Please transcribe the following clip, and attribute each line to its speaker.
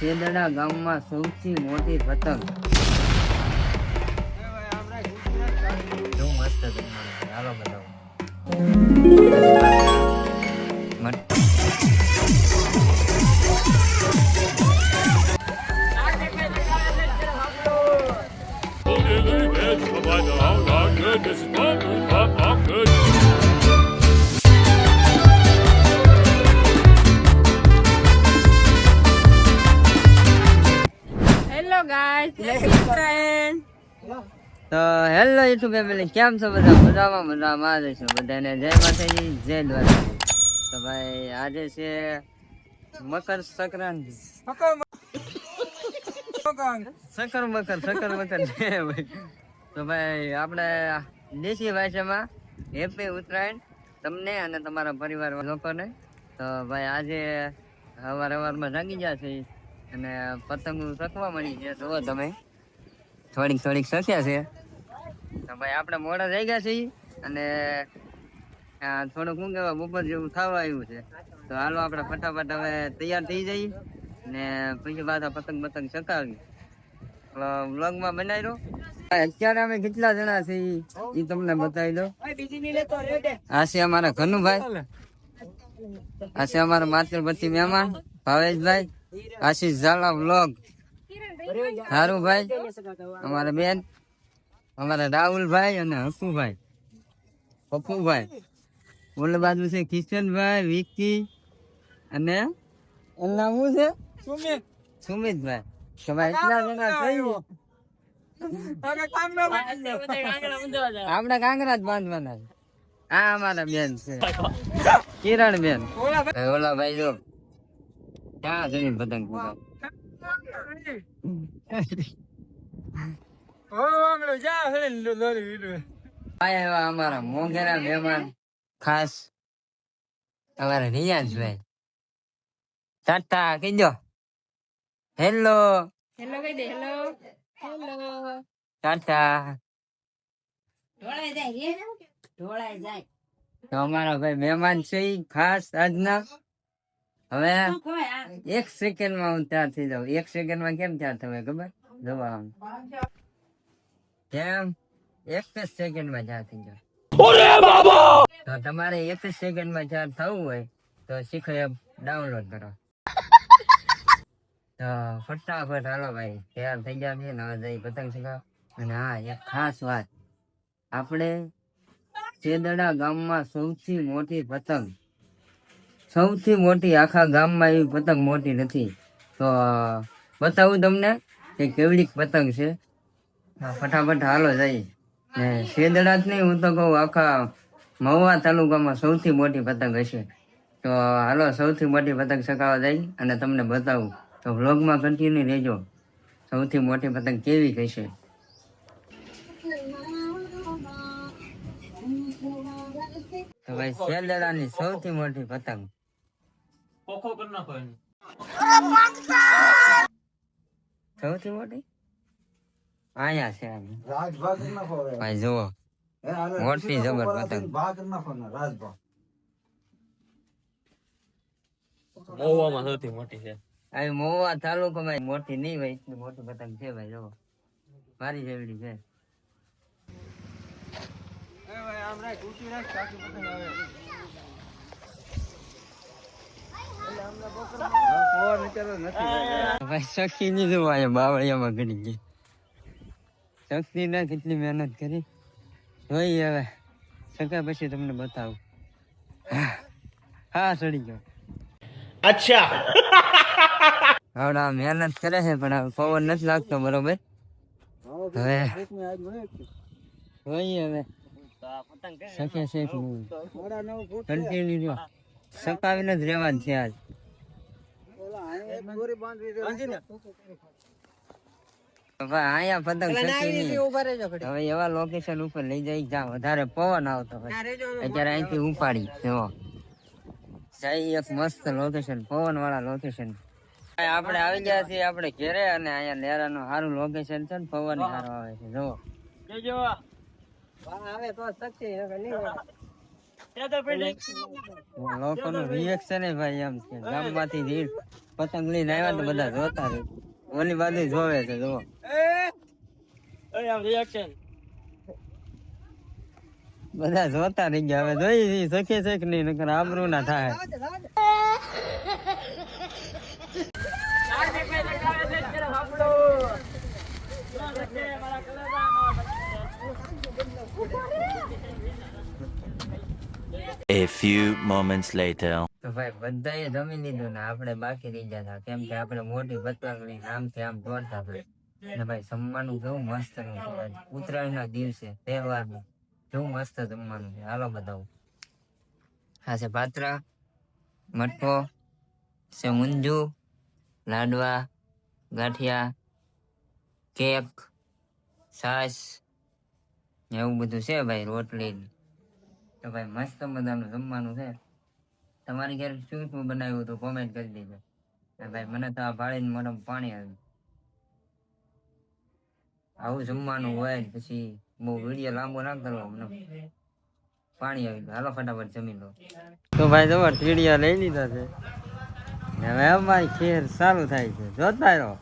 Speaker 1: છેદડા ગામમાં સૌથી મોટી પતંગ. હાલો બતાવો. તો હેલો યુટ્યુબ ફેમિલી, કેમ છો બધા? મજામાં મજામાં જ છો. બધાને જય માતાજી, જય દ્વારા તો ભાઈ, આજે છે મકર સંક્રાંતિ. સકર મકર સકર મકર. છે ભાઈ. તો ભાઈ, આપણે દેશી ભાષામાં હેપી ઉત્તરાયણ તમને અને તમારા પરિવાર લોકોને. તો ભાઈ, આજે અવાર અવારમાં જાગી ગયા છે અને પતંગ ચકવા મળી છે જુઓ તમે. થોડીક થોડીક શક્યા છે. તો ભાઈ આપણે મોડા થઈ ગયા છીએ અને થોડુંક શું કહેવાય, બપોર જેવું થવા આવ્યું છે. તો હાલો આપણે ફટાફટ હવે તૈયાર થઈ જઈએ ને પછી પાછા પતંગ પતંગ ચકાવી વ્લોગમાં બનાવી દો અત્યારે અમે કેટલા જણા છીએ એ તમને બતાવી દો આ છે અમારા ઘનુભાઈ. આ છે અમારા માતૃપતિ મહેમાન ભાવેશભાઈ. આશીષ ઝાલા વ્લોગ. સારું ભાઈ. અમારા બેન અમારા રાહુલભાઈ અને હકુભાઈ પપ્પુભાઈ. ઓલ બાજુ છે કિશનભાઈ વિકી અને એનું નામ શું છે સુમિતભાઈ. તમારે ભાઈ એટલા જણા થયું જ બાંધવાના આ અમારા બેન છે. કિરણ બેન ઓલા ભાઈ જો. ક્યાં જઈને પતંગ પતંગ આયા એવા અમારા મોંઘેરા મહેમાન ખાસ અમારા રિયાઝભાઈ ટાટા કહી દો હેલો
Speaker 2: હેલો કહી દે હેલો હેલો
Speaker 1: ટાટા
Speaker 2: ઢોળાઈ જાય રે ઢોળાઈ જાય
Speaker 1: તો અમારા ભાઈ મહેમાન છે ઈ ખાસ આજના હવે એક સેકન્ડમાં હું ત્યાં થઈ જાઉં. એક સેકન્ડમાં કેમ ત્યાં થવાય ખબર? જોવા આમ. કેમ? એક જ સેકન્ડમાં તૈયાર થઈ જાવ તો તમારે એક જ સેકન્ડમાં તૈયાર થવું હોય તો શીખો એપ ડાઉનલોડ કરો. તો ફટાફટ હાલો ભાઈ તૈયાર થઈ ગયા છે ને હવે જઈ પતંગ ચગાવ અને હા એક ખાસ વાત. આપણે ચેદડા ગામમાં સૌથી મોટી પતંગ સૌથી મોટી આખા ગામમાં એવી પતંગ મોટી નથી. તો બતાવું તમને કે કેવડી પતંગ છે. ફટાફટ હાલો જઈ ને શેદડા નહીં, હું તો કહું આખા મહુવા તાલુકામાં સૌથી મોટી પતંગ હશે. તો, હાલો, સૌથી મોટી પતંગ ચકાવવા જઈ અને તમને બતાવું. તો વ્લોગમાં કન્ટિન્યુ રહેજો. સૌથી મોટી પતંગ કેવી કહેશે તો ભાઈ શેદડાની સૌથી મોટી પતંગ. સૌથી મોટી? અહીંયા છે આની. ભાઈ જુઓ. મોટી જબર પતંગ
Speaker 3: મહુવામાં સૌથી મોટી છે.
Speaker 1: આવી મહુવા તાલુકામાં મોટી નહીં ભાઈ એટલી મોટી પતંગ છે ભાઈ જુઓ. મારી જેવડી છે. ભાઈ શક્તિ નહીં જોવા અહીંયા બાવળિયામાં ઘડી ગઈ. શક્તિ ના કેટલી મહેનત કરી. જોઈ હવે સકા પછી તમને બતાવું. હા ચડી ગયો.
Speaker 3: અચ્છા.
Speaker 1: આવડા મહેનત કરે છે પણ હવે પવન નથી લાગતો બરોબર? હવે હવે. શકે છે કન્ટિન્યુ સકાવીને જ રહેવાનું છે આજ. હવે અહીંયા મસ્ત લોકેશન પવન વાળા લોકેશન આપણે આવી ગયા છીએ, આપણે ઘેરે અને અહીંયા લેરાનું સારું લોકેશન છે ને, પવન સારો આવે છે જો લોકોનું રિએક્શન ભાઈ એમ છે ગામમાંથી રીડ પતંગ લઈને આવ્યા તો બધા જોતા રહે. ઓલી બાજુ જોવે છે જો બધા જોતા રહી ગયા. હવે જોઈ શીખે છે કે નહીં નકર આબરૂ ના થાય.
Speaker 4: A few moments later.
Speaker 1: તો ભાઈ, બધાએ જમી લીધું ને આપણે બાકી રહી ગયા હતા. કેમ કે આપણે મોટી પતંગની કરી આમ દોડતા હતા. ને ભાઈ, જમવાનું કેવું મસ્ત આજ. ઉત્તરાયણના દિવસે, તહેવારનું. કેવું મસ્ત જમવાનું છે. હાલો બતાવું. હા છે પાત્રા, મટકો, છે ઊંધુ લાડવા, ગાંઠિયા, કેક, છાશ એવું બધું છે ભાઈ, રોટલી તો ભાઈ મસ્ત મજાનું જમવાનું છે. તમારી ઘરે શું શું બનાવ્યું હતું? કોમેન્ટ કરી દેજો. ભાઈ મને તો આ ભાળીને મોઢામાં પાણી આવ્યું. આવું જમવાનું હોય પછી બહુ વીડિયો લાંબો ના કરવો મને. પાણી આવી ગયું. હાલો ફટાફટ જમી લો. તો ભાઈ જબર તીડિયા લઈ લીધા છે. હવે અમારી ખેર ચાલુ થાય છે. જોતા રહો